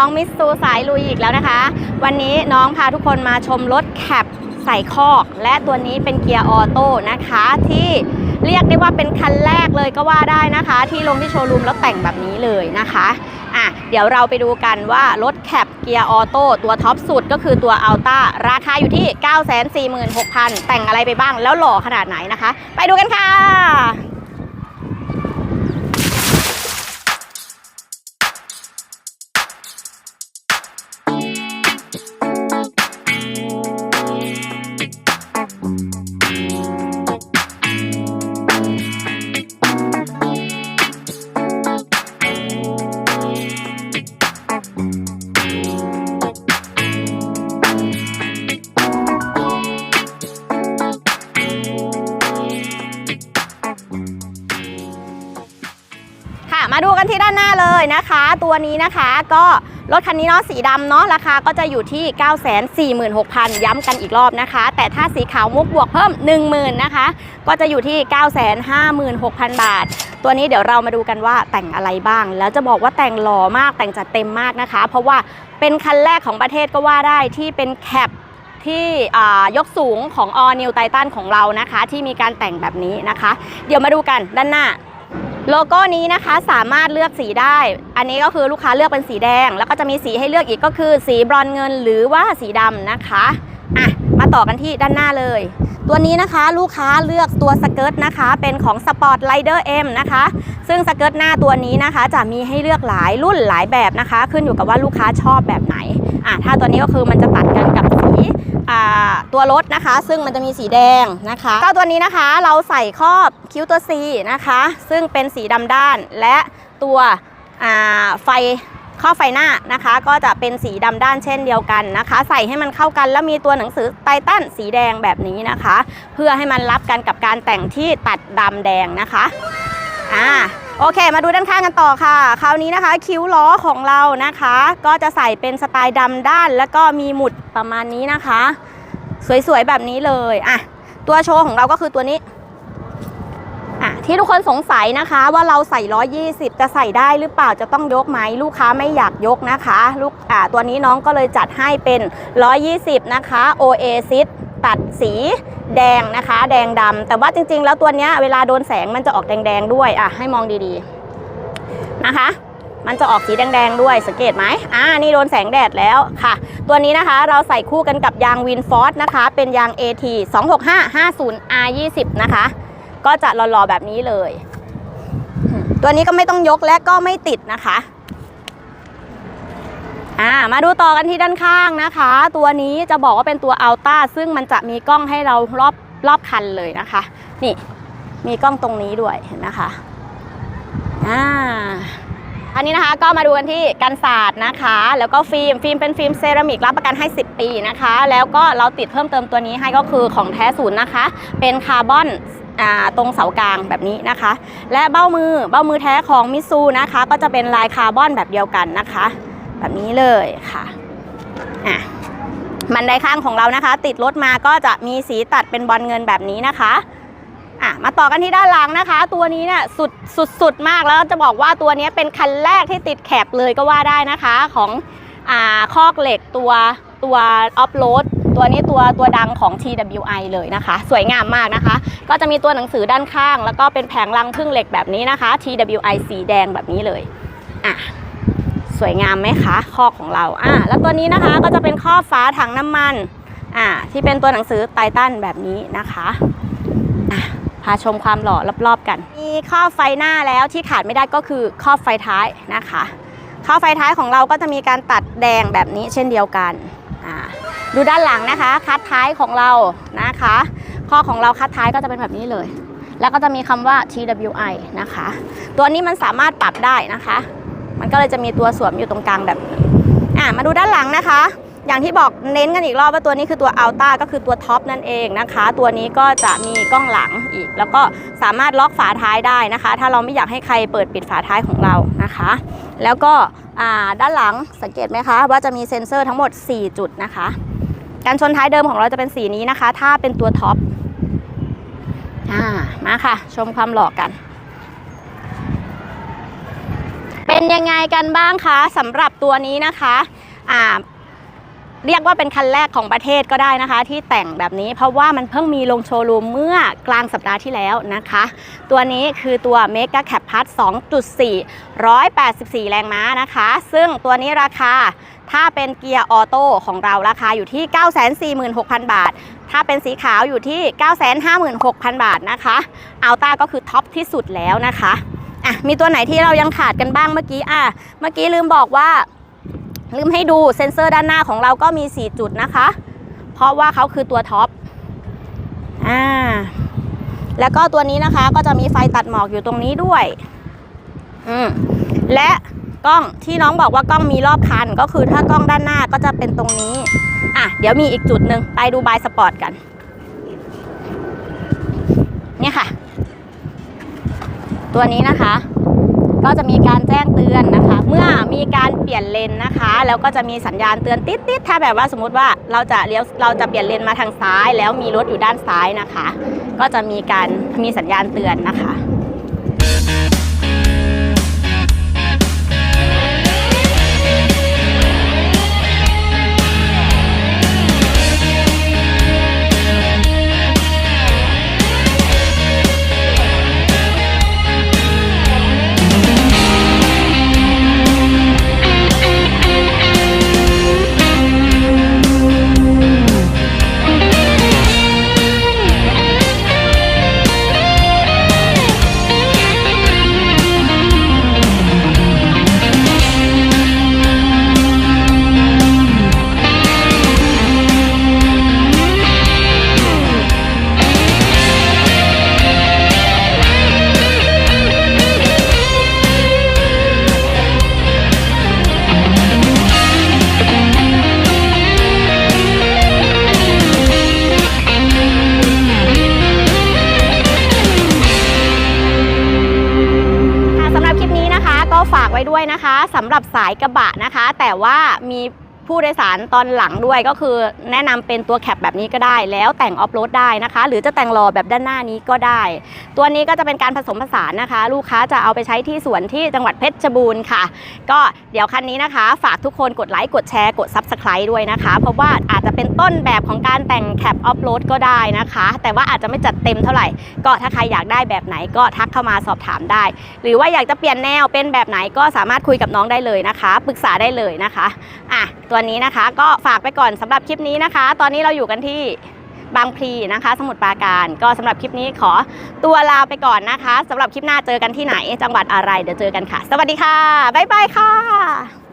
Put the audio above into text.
น้องมิสซูสายลุยอีกแล้วนะคะ วันนี้น้องพาทุกคนมาชมรถแคปใส่คอก และตัวนี้เป็นเกียร์ออโต้นะคะที่เรียกได้ว่าเป็นคันแรกเลยก็ว่าได้นะคะ ที่ลงที่โชว์รูมแล้วแต่งแบบนี้เลยนะคะอะเดี๋ยวเราไปดูกันว่ารถแคปเกียร์ออโต้ตัวท็อปสุดก็คือตัวอัลต้าราคาอยู่ที่ 946,000 แต่งอะไรไปบ้างแล้วหล่อขนาดไหนนะคะ ไปดูกันค่ะ ที่ด้านหน้าเลยนะคะ ตัวนี้นะคะก็รถคันนี้เนาะสีดำเนาะราคาก็จะอยู่ที่ 946,000 ย้ำกันอีกรอบนะคะ แต่ถ้าสีขาวมุกบวกเพิ่ม 10,000นะคะ ก็จะอยู่ที่ 956,000 บาท ตัวนี้เดี๋ยวเรามาดูกันว่าแต่งอะไรบ้าง แล้วจะบอกว่าแต่งหล่อมากแต่งจัดเต็มมากนะคะ เพราะว่าเป็นคันแรกของประเทศก็ว่าได้ที่เป็นแคปที่ยกสูงของ All New Titan ของเรานะคะ ที่มีการแต่งแบบนี้นะคะ เดี๋ยวมาดูกันด้านหน้า โลโก้นี้นะคะสามารถเลือกสีได้ อันนี้ก็คือลูกค้าเลือกเป็นสีแดง แล้วก็จะมีสีให้เลือกอีกก็คือสีบรอนเงินหรือว่าสีดำนะคะอะมาต่อกันที่ด้านหน้าเลย ตัวนี้นะคะลูกค้าเลือกตัวสเกิร์ตนะคะ เป็นของ Sport Rider M นะคะ ซึ่งสเกิร์ตหน้าตัวนี้นะคะ จะมีให้เลือกหลายรุ่นหลายแบบนะคะ ขึ้นอยู่กับว่าลูกค้าชอบแบบไหนอะถ้าตัวนี้ก็คือมันจะตัดกันกับ ตัวรถนะคะ ซึ่งมันจะมีสีแดงนะคะเจ้าตัวนี้นะคะเราใส่ครอบคิ้วตัว C นะคะ ซึ่งเป็นสีดำด้านและตัวไฟครอไฟหน้านะคะ ก็จะเป็นสีดำด้านเช่นเดียวกันนะคะ ใส่ให้มันเข้ากันแล้วมีตัวหนังสือไททันสีแดงแบบนี้นะคะ เพื่อให้มันรับกันกับการแต่งที่ตัดดำแดงนะคะอ่า โอเค มาดูด้านข้างกันต่อค่ะ คราวนี้นะคะคิ้วล้อของเรานะคะ ก็จะใส่เป็นสไตล์ดำด้าน แล้วก็มีหมุดประมาณนี้นะคะ สวยๆแบบนี้เลยอะตัวโชว์ของเราก็คือตัวนี้อะที่ทุกคนสงสัยนะคะว่าเราใส่120จะใส่ได้หรือเปล่าจะต้องยกไหมลูกค้าไม่อยากยกนะคะ ลูกอะตัวนี้น้องก็เลยจัดให้เป็น120นะคะ Oasis ตัดสีแดงนะคะ แดงดำแต่ว่าจริง ๆ แล้วตัวเนี้ยเวลาโดนแสงมันจะออกแดงๆด้วยอะให้มองดีๆนะคะ มันจะออกสีแดงๆด้วยสังเกตไหมอ่านี่โดนแสงแดดแล้วค่ะ ตัวนี้นะคะเราใส่คู่กันกับยางวินฟอร์นะคะ เป็นยาง AT 26550 R20 นะคะ ก็จะหล่อๆแบบนี้เลย ตัวนี้ก็ไม่ต้องยกและก็ไม่ติดนะคะ อ่ามาดูต่อกันที่ด้านข้างนะคะ ตัวนี้จะบอกว่าเป็นตัวอัลต้าซึ่งมันจะมีกล้องให้เรารอบรอบคันเลยนะคะ นี่มีกล้องตรงนี้ด้วยเห็นนะคะอ่าอันนี้นะคะก็มาดูกันที่กันศาสตร์นะคะ แล้วก็ฟิล์มฟิล์มเป็นฟิล์มเซรามิกรับประกันให้ 10 ปีนะคะ แล้วก็เราติดเพิ่มเติมตัวนี้ให้ก็คือของแท้ศูนย์นะคะ เป็นคาร์บอนตรงเสากลางแบบนี้นะคะ และเบ้ามือเบ้ามือแท้ของมิซูนะคะ ก็จะเป็นลายคาร์บอนแบบเดียวกันนะคะ แบบนี้เลยค่ะอะมันไดข้างของเรานะคะ ติดรถมาก็จะมีสีตัดเป็นบอลเงินแบบนี้นะคะอะมาต่อกันที่ด้านหลังนะคะ ตัวนี้เนี่ยสุดสุดสุดมากแล้วจะบอกว่าตัวนี้เป็นคันแรกที่ติดแคปเลยก็ว่าได้นะคะของอ่าคอกเหล็กตัวตัวออฟโรดตัวนี้ตัวตัวดังของ TWI เลยนะคะ สวยงามมากนะคะ ก็จะมีตัวหนังสือด้านข้าง แล้วก็เป็นแผงลังพึ่งเหล็กแบบนี้นะคะ TWI สีแดงแบบนี้เลยอะ สวยงามไหมคะคอกของเราอ่าแล้วตัวนี้นะคะก็จะเป็นครอบฝาถังน้ำมันอ่าที่เป็นตัวหนังสือไททันแบบนี้นะคะอะพาชมความหล่อรอบๆกัน มีครอบไฟหน้าแล้วที่ขาดไม่ได้ก็คือครอบไฟท้ายนะคะครอบไฟท้ายของเราก็จะมีการตัดแดงแบบนี้เช่นเดียวกันอ่าดูด้านหลังนะคะคัดท้ายของเรานะคะข้อของเราคัดท้ายก็จะเป็นแบบนี้เลย แล้วก็จะมีคำว่า TWI นะคะ ตัวนี้มันสามารถปรับได้นะคะ มันก็เลยจะมีตัวสวมอยู่ตรงกลางแบบนี้อะมาดูด้านหลังนะคะ อย่างที่บอกเน้นกันอีกรอบว่าตัวนี้คือตัวอัลต้าก็คือตัวท็อปนั่นเองนะคะ ตัวนี้ก็จะมีกล้องหลังอีก แล้วก็สามารถล็อกฝาท้ายได้นะคะ ถ้าเราไม่อยากให้ใครเปิดปิดฝาท้ายของเรานะคะ แล้วก็อ่าด้านหลังสังเกตไหมคะ ว่าจะมีเซ็นเซอร์ทั้งหมด 4 จุดนะคะการชนท้ายเดิมของเราจะเป็นสีนี้นะคะ ถ้าเป็นตัวท็อปอ่ามาค่ะ ชมความหล่อกัน เป็นยังไงกันบ้างคะสำหรับตัวนี้นะคะอ่าเรียกว่าเป็นคันแรกของประเทศก็ได้นะคะ ที่แต่งแบบนี้เพราะว่ามันเพิ่งมีลงโชว์รูมเมื่อกลางสัปดาห์ที่แล้วนะคะ ตัวนี้คือตัว Mega Cap Plus 2.4 184 แรงม้านะคะ ซึ่งตัวนี้ราคาถ้าเป็นเกียร์ออโต้ของเราราคาอยู่ที่ 946,000 บาท ถ้าเป็นสีขาวอยู่ที่ 956,000 บาทนะคะอัลต้าก็คือท็อปที่สุดแล้วนะคะ อะมีตัวไหนที่เรายังขาดกันบ้างเมื่อกี้อะเมื่อกี้ลืมบอกว่า ลืมให้ดูเซ็นเซอร์ด้านหน้าของเราก็มี 4 จุดนะคะ เพราะว่าเขาคือตัวท็อปอ่าแล้วก็ตัวนี้นะคะก็จะมีไฟตัดหมอกอยู่ตรงนี้ด้วยอืมและกล้องที่น้องบอกว่ากล้องมีรอบคัน ก็คือถ้ากล้องด้านหน้าก็จะเป็นตรงนี้อะเดี๋ยวมีอีกจุดหนึ่งไปดูบายสปอร์ตกัน เนี่ยค่ะ ตัวนี้นะคะ ก็จะมีการแจ้งเตือนนะคะ เมื่อมีการเปลี่ยนเลนนะคะ แล้วก็จะมีสัญญาณเตือนติดติดถ้าแบบว่าสมมติว่าเราจะเลี้ยวเราจะเปลี่ยนเลนมาทางซ้าย แล้วมีรถอยู่ด้านซ้ายนะคะ ก็จะมีการมีสัญญาณเตือนนะคะ นะคะสำหรับสายกระบะนะคะ แต่ว่ามี ผู้โดยสารตอนหลังด้วยก็คือแนะนำเป็นตัวแคปแบบนี้ก็ได้ แล้วแต่งออฟโรดได้นะคะ หรือจะแต่งรอแบบด้านหน้านี้ก็ได้ ตัวนี้ก็จะเป็นการผสมผสานนะคะ ลูกค้าจะเอาไปใช้ที่สวนที่จังหวัดเพชรบูรณ์ค่ะ ก็เดี๋ยวคันนี้นะคะ ฝากทุกคนกดไลค์กดแชร์กด Subscribe ด้วยนะคะ เพราะว่าอาจจะเป็นต้นแบบของการแต่งแคปออฟโรดก็ได้นะคะ แต่ว่าอาจจะไม่จัดเต็มเท่าไหร่ ก็ถ้าใครอยากได้แบบไหนก็ทักเข้ามาสอบถามได้ หรือว่าอยากจะเปลี่ยนแนวเป็นแบบไหนก็สามารถคุยกับน้องได้เลยนะคะ ปรึกษาได้เลยนะคะอะตัวนี้นะคะ ก็ฝากไปก่อนสำหรับคลิปนี้นะคะ ตอนนี้เราอยู่กันที่บางพลีนะคะ สมุทรปราการ ก็สำหรับคลิปนี้ขอตัวลาไปก่อนนะคะสำหรับคลิปหน้าเจอกันที่ไหน จังหวัดอะไรเดี๋ยวเจอกันค่ะ สวัสดีค่ะบ๊ายบายค่ะ